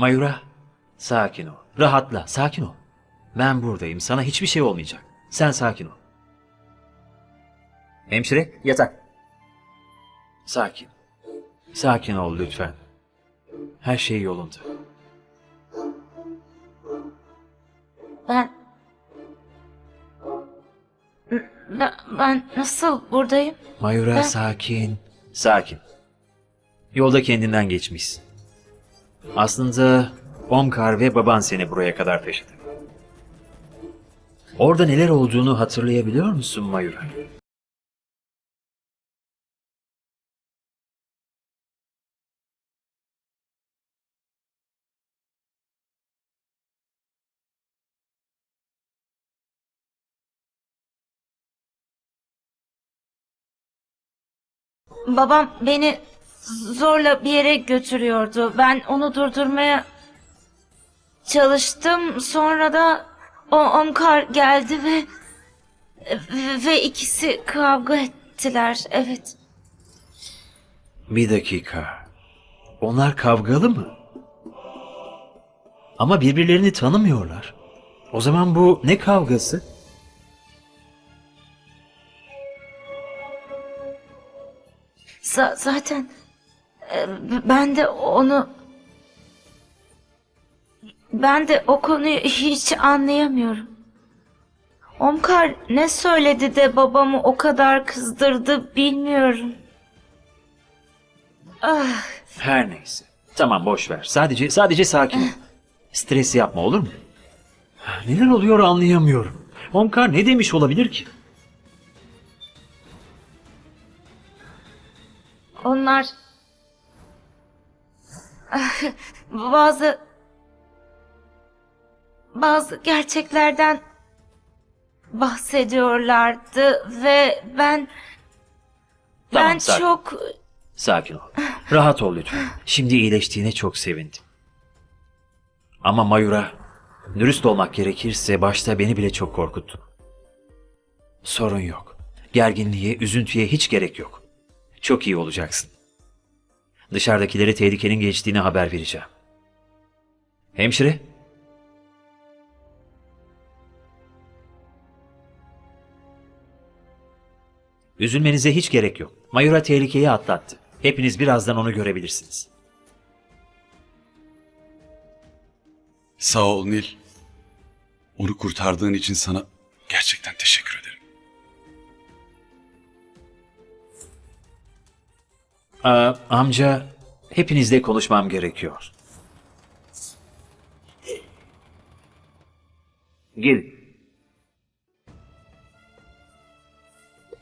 Mayura, sakin ol. Rahatla, sakin ol. Ben buradayım. Sana hiçbir şey olmayacak. Sen sakin ol. Hemşire, yatak. Sakin. Sakin ol lütfen. Her şey yolunda. Ben... Ben, ben nasıl buradayım? Mayura Ben- sakin. Sakin. Yolda kendinden geçmişsin. Aslında Omkar ve baban seni buraya kadar taşıdı. Orada neler olduğunu hatırlayabiliyor musun Mayura? Babam beni zorla bir yere götürüyordu. Ben onu durdurmaya çalıştım. Sonra da o Omkar geldi ve ve ikisi kavga ettiler. Evet. Bir dakika. Onlar kavgalı mı? Ama birbirlerini tanımıyorlar. O zaman bu ne kavgası? Za- zaten ben de onu ben de o konuyu hiç anlayamıyorum. Omkar ne söyledi de babamı o kadar kızdırdı bilmiyorum. Ah, Her neyse. Tamam boş ver. Sadece sadece sakin ol. Stres yapma olur mu? Neler oluyor anlayamıyorum. Omkar ne demiş olabilir ki? onlar Ah, bazı bazı gerçeklerden bahsediyorlardı ve ben Tamam, ben sakin. çok Sakin ol. Rahat ol lütfen. Şimdi iyileştiğine çok sevindim. Ama Mayura, dürüst olmak gerekirse başta beni bile çok korkuttun. Sorun yok. Gerginliğe, üzüntüye hiç gerek yok. Çok iyi olacaksın. Dışarıdakilere tehlikenin geçtiğini haber vereceğim. Hemşire, Üzülmenize hiç gerek yok. Mayura tehlikeyi atlattı. Hepiniz birazdan onu görebilirsiniz. Sağ ol Nil. Onu kurtardığın için sana gerçekten teşekkür ederim. Aa, amca, hepinizle konuşmam gerekiyor. Gelin.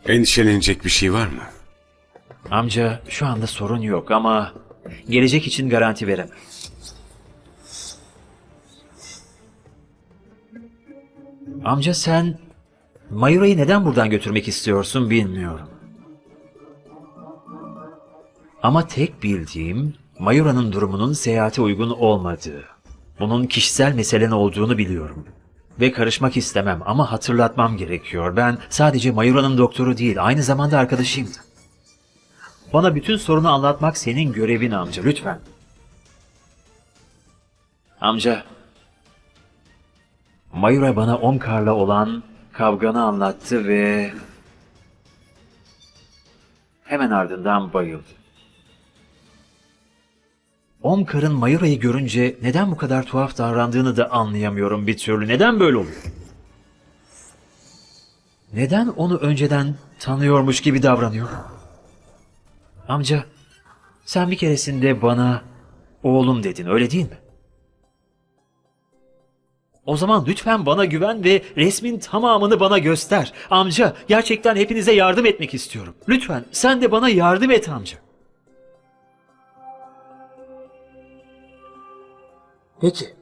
Endişelenecek bir şey var mı? Amca, şu anda sorun yok ama gelecek için garanti veremem. Amca sen Mayura'yı neden buradan götürmek istiyorsun bilmiyorum. Ama tek bildiğim Mayura'nın durumunun seyahate uygun olmadığı. Bunun kişisel meselen olduğunu biliyorum. Ve karışmak istemem ama hatırlatmam gerekiyor. Ben sadece Mayura'nın doktoru değil, aynı zamanda arkadaşıyım. da. Bana bütün sorunu anlatmak senin görevin amca, lütfen. Amca, Mayura bana Omkar'la olan kavganı anlattı ve hemen ardından bayıldı. Omkar'ın Mayura'yı görünce neden bu kadar tuhaf davrandığını da anlayamıyorum bir türlü. Neden böyle oluyor? Neden onu önceden tanıyormuş gibi davranıyor? Amca, sen bir keresinde bana oğlum dedin öyle değil mi? O zaman lütfen bana güven ve resmin tamamını bana göster. Amca, gerçekten hepinize yardım etmek istiyorum. Lütfen sen de bana yardım et amca. Peki.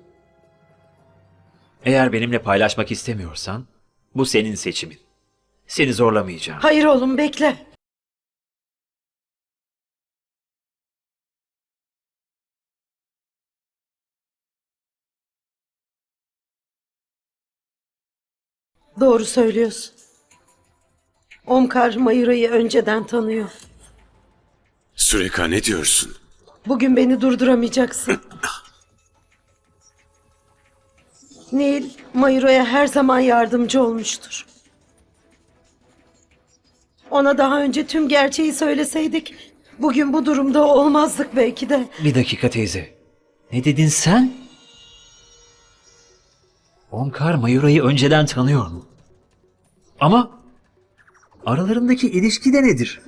Eğer benimle paylaşmak istemiyorsan bu senin seçimin. Seni zorlamayacağım. Hayır oğlum bekle. Doğru söylüyorsun. Omkar Mayura'yı önceden tanıyor. Süreka ne diyorsun? Bugün beni durduramayacaksın. Nil, Mayura'ya her zaman yardımcı olmuştur. Ona daha önce tüm gerçeği söyleseydik, bugün bu durumda olmazdık belki de. Bir dakika teyze. Ne dedin sen? Omkar Mayura'yı önceden tanıyor mu? Ama aralarındaki ilişki de nedir?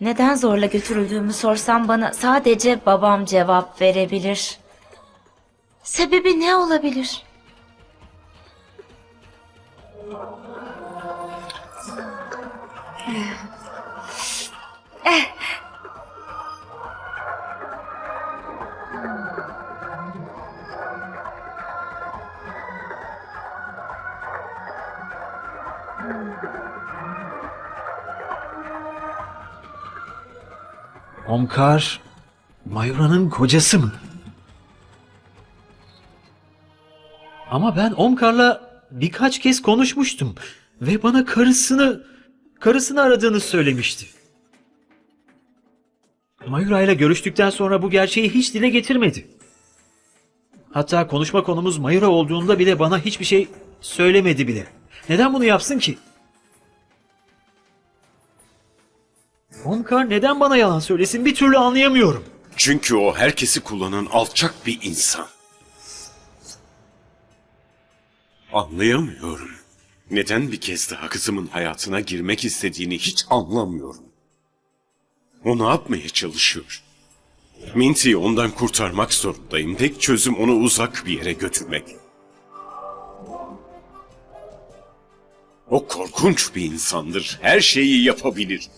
Neden zorla götürüldüğümü sorsam bana sadece babam cevap verebilir. Sebebi ne olabilir? Omkar Mayura'nın kocası mı? Ama ben Omkar'la birkaç kez konuşmuştum ve bana karısını karısını aradığını söylemişti. Mayura ile görüştükten sonra bu gerçeği hiç dile getirmedi. Hatta konuşma konumuz Mayura olduğunda bile bana hiçbir şey söylemedi bile. Neden bunu yapsın ki? Omkar neden bana yalan söylesin bir türlü anlayamıyorum. Çünkü o herkesi kullanan alçak bir insan. Anlayamıyorum. Neden bir kez daha kızımın hayatına girmek istediğini hiç anlamıyorum. O ne yapmaya çalışıyor? Minty'yi ondan kurtarmak zorundayım. Tek çözüm onu uzak bir yere götürmek. O korkunç bir insandır. Her şeyi yapabilir.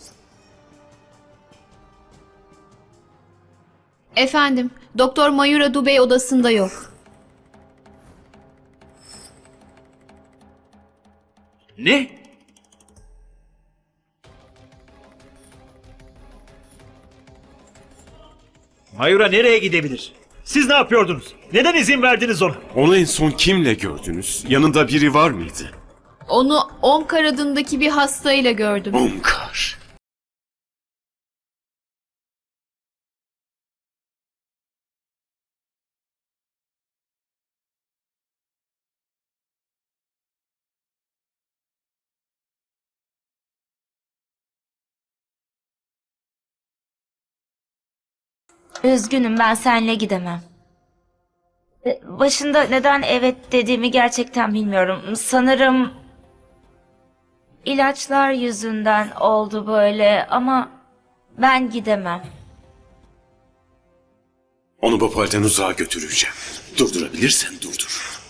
Efendim, Doktor Mayura Dubey odasında yok. Ne? Mayura nereye gidebilir? Siz ne yapıyordunuz? Neden izin verdiniz ona? Onu en son kimle gördünüz? Yanında biri var mıydı? Onu Omkar adındaki bir hastayla gördüm. Omkar. Üzgünüm ben seninle gidemem. E, Başında neden evet dediğimi gerçekten bilmiyorum. Sanırım ilaçlar yüzünden oldu böyle ama ben gidemem. Onu Bopal'den uzağa götüreceğim. Durdurabilirsen durdur.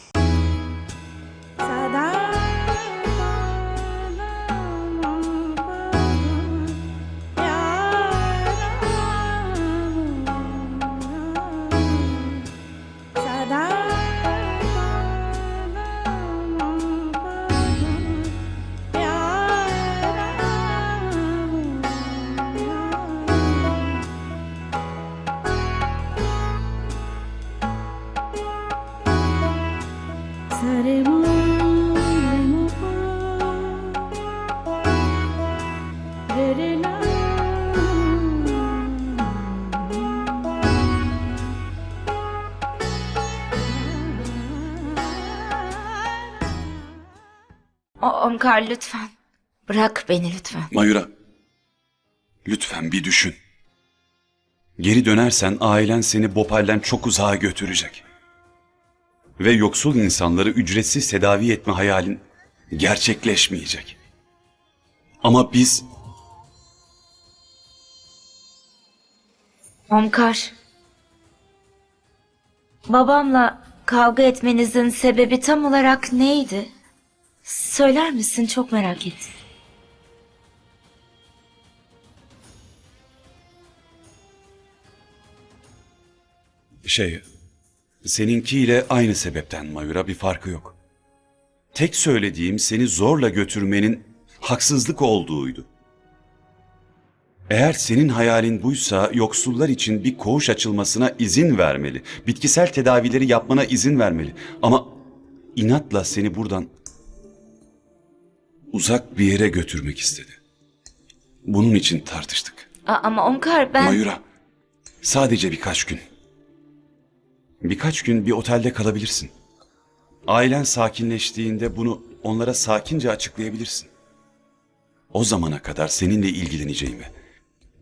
O Omkar lütfen. Bırak beni lütfen. Mayura, lütfen bir düşün. Geri dönersen ailen seni Bopal'den çok uzağa götürecek. Ve yoksul insanları ücretsiz tedavi etme hayalin gerçekleşmeyecek. Ama biz Omkar. Babamla kavga etmenizin sebebi tam olarak neydi? Söyler misin? Çok merak ettim. şey, seninkiyle aynı sebepten Mayura bir farkı yok. Tek söylediğim seni zorla götürmenin haksızlık olduğuydu. Eğer senin hayalin buysa yoksullar için bir koğuş açılmasına izin vermeli. Bitkisel tedavileri yapmana izin vermeli. Ama inatla seni buradan uzak bir yere götürmek istedi. Bunun için tartıştık. A- ama Omkar ben... Mayura, Sadece birkaç gün. Birkaç gün bir otelde kalabilirsin. Ailen sakinleştiğinde bunu onlara sakince açıklayabilirsin. O zamana kadar seninle ilgileneceğime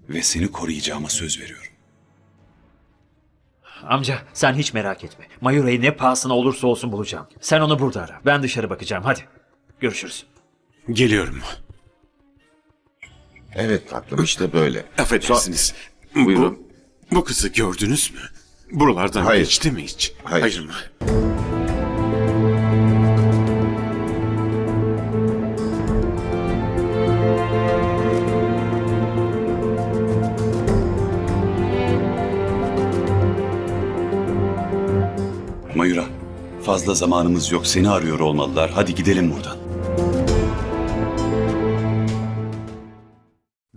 ve seni koruyacağıma söz veriyorum. Amca sen hiç merak etme. Mayura'yı ne pahasına olursa olsun bulacağım. Sen onu burada ara. Ben dışarı bakacağım. Hadi. Görüşürüz. Geliyorum. Evet tatlım işte böyle. Affedersiniz. Buyurun. Bu, bu kızı gördünüz mü? Buralardan Hayır. geçti mi hiç? Hayır. mı? Mayura, fazla zamanımız yok. Seni arıyor olmalılar. Hadi gidelim buradan.